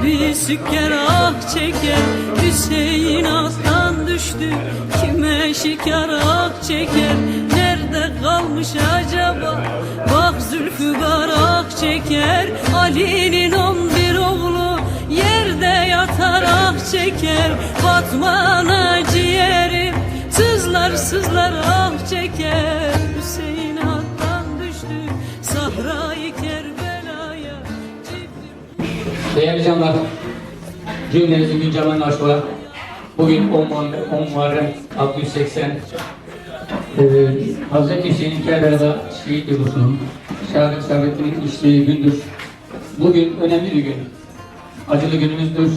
Ali sükker ah çeker Hüseyin attan düştü. Kime şikar ah çeker Nerede kalmış acaba? Bak Zülfügar ah çeker Ali'nin on bir oğlu Yerde yatar ah çeker. Batmana ciğerim Sızlar sızlar ah çeker Değerli canlar, cümlemizin güncellerini aşkla bugün 10 Muharrem, 10 Muharrem 680 e, Hz. Hüseyin'in Kerbela'da şehit yolusunun şehadet şerbetinin işlediği gündür. Bugün önemli bir gün. Acılı günümüzdür.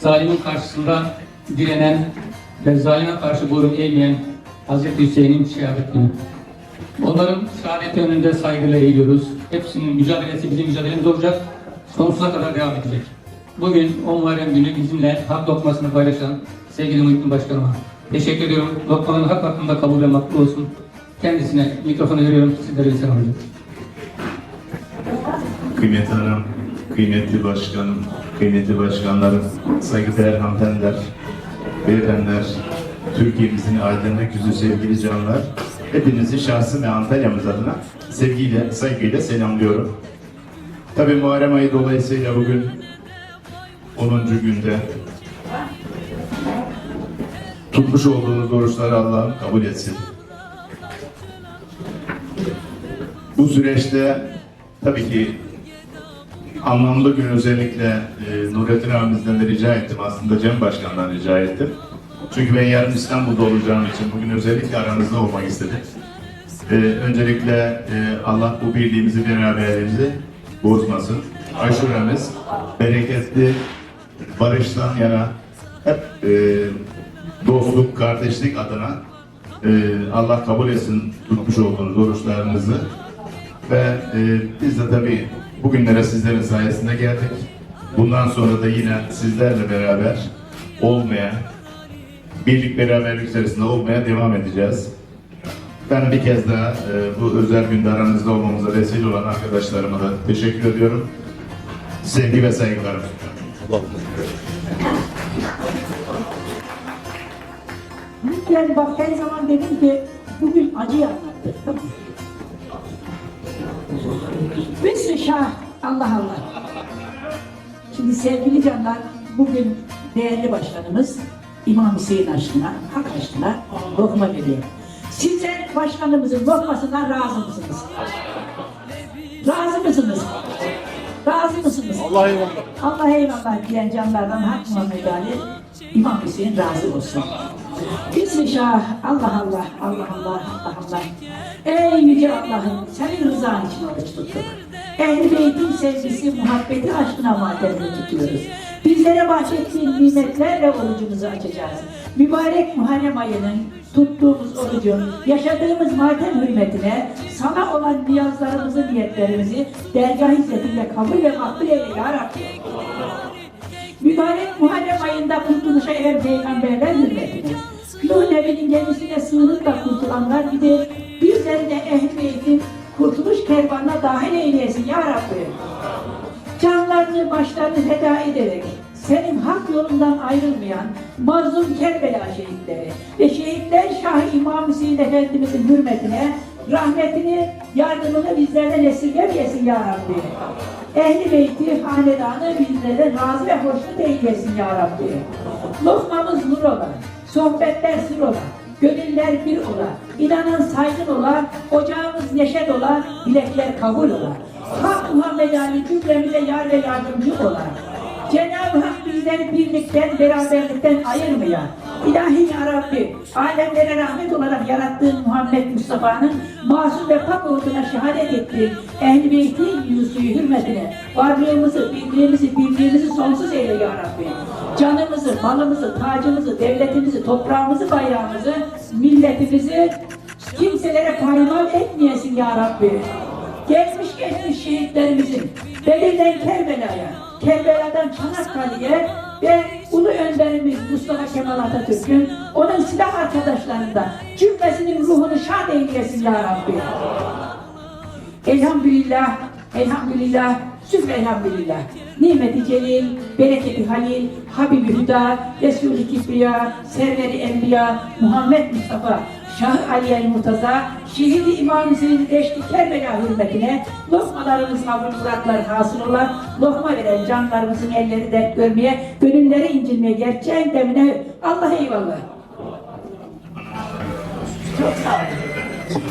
Zalimin karşısında direnen ve zalime karşı boyun eğmeyen Hz. Hüseyin'in şehadet günü. Onların şehadeti önünde saygıyla eğiliyoruz. Hepsinin mücadelesi bizim mücadelemiz olacak. Sonsuza kadar devam edecek. Bugün 10 Muharrem günü bizimle hak lokmasını paylaşan sevgili Muhittin Başkanıma teşekkür ediyorum. Lokmanın hak hakkında kabul ve makbul olsun. Kendisine mikrofonu veriyorum. Sizlere selam. Kıymetli hanım, kıymetli başkanım, kıymetli başkanlarım, saygıdeğer hanımefendiler, beyefendiler, Türkiye'mizin aydınlık yüzü sevgili canlar, hepinizi şahsım ve Antalya'mız adına sevgiyle, saygıyla selamlıyorum. Tabii Muharrem ayı dolayısıyla bugün 10. günde tutmuş olduğunuz oruçları Allah'ım kabul etsin. Bu süreçte tabii ki anlamlı gün özellikle e, Nurettin abimizden de rica ettim. Aslında Cem Başkan'dan rica ettim. Çünkü ben yarın İstanbul'da olacağım için bugün özellikle aranızda olmak istedim. E, öncelikle e, Allah bu birliğimizi, beraberliğimizi bozmasın. Aşuremiz bereketli, barıştan yana hep e, dostluk, kardeşlik adına e, Allah kabul etsin tutmuş olduğunuz oruçlarınızı. Ve e, biz de tabii bugünlere sizlerin sayesinde geldik. Bundan sonra da yine sizlerle beraber olmaya, birlik beraberlik içerisinde olmaya devam edeceğiz. Ben bir kez daha e, bu özel günde aranızda olmamıza vesile olan arkadaşlarıma da teşekkür ediyorum. Sevgi ve saygılarım. Yani bak her zaman dedim ki bugün acı anlattı. Biz şah Allah Allah. Şimdi sevgili canlar bugün değerli başkanımız İmam Hüseyin aşkına, hak aşkına lokma veriyor. Başkanımızın lokmasından razı mısınız? Razı mısınız? Razı mısınız? Allah eyvallah. Allah eyvallah diyen canlardan Hak Muhammed Ali İmam Hüseyin razı olsun. Biz şah Allah Allah Allah Allah Allah Allah. Ey yüce Allah'ım senin rızan için oruç tuttuk. Ehl-i Beyt'in sevgisi, muhabbeti, aşkına matemini tutuyoruz. Bizlere bahşettiğin nimetlerle orucumuzu açacağız. Mübarek Muharrem ayının tuttuğumuz orucun, yaşadığımız matem hürmetine sana olan niyazlarımızı, niyetlerimizi dergah hizmetinde kabul ve makbul eyle ya Rabbi. Mübarek Muharrem ayında kurtuluşa eren peygamberler hürmetine. Nuh Nebi'nin gemisine sığınıp kurtulanlar gibi bizleri de ehl beytin kurtuluş kervanına dahil eylesin ya Rabbi. Canlarını başlarını feda ederek senin hak yolundan ayrılmayan mazlum Kerbela şehitleri ve şehitler Şah İmam Hüseyin Efendimizin hürmetine rahmetini, yardımını bizlerden esirgemeyesin ya Rabbi. Ehli beyti, hanedanı bizlerden razı ve hoşnut eylesin ya Rabbi. Lokmamız nur ola, sohbetler sır ola, gönüller bir ola, inanan saygın ola, ocağımız neşet ola, dilekler kabul ola. Hak Muhammed Ali cümlemize yar ve yardımcı ola. Cenab-ı Hak bizleri birlikten, beraberlikten ayırmıyor. İlahi Ya Rabbi, alemlere rahmet olarak yarattığın Muhammed Mustafa'nın masum ve pak olduğuna şehadet ettiğin Ehl-i Beyt'in yüzüğü hürmetine varlığımızı, birliğimizi, birliğimizi sonsuz eyle Ya Rabbi. Canımızı, malımızı, tacımızı, devletimizi, toprağımızı, bayrağımızı, milletimizi kimselere paymal etmeyesin Ya Rabbi. Geçmiş geçmiş şehitlerimizin Bedir'den Kerbela'ya, Kerbela'dan Çanakkale'ye ve Ulu Önderimiz Mustafa Kemal Atatürk'ün onun silah arkadaşlarında cümlesinin ruhunu şad eylesin ya Rabbi. Elhamdülillah, elhamdülillah, süfre elhamdülillah. Nimeti Celil, Bereketi Halil, Habibi Hüda, Resul-i Kibriya, Serveri Enbiya, Muhammed Mustafa, Şah Ali el Murtaza, şehidi İmam Hüseyin Deşti Kerbela hürmetine lokmalarımız kabul muratlar hasıl olan lokma veren canlarımızın elleri dert görmeye, gönülleri incinmeye gerçeğin demine Allah eyvallah. Çok sağ olun.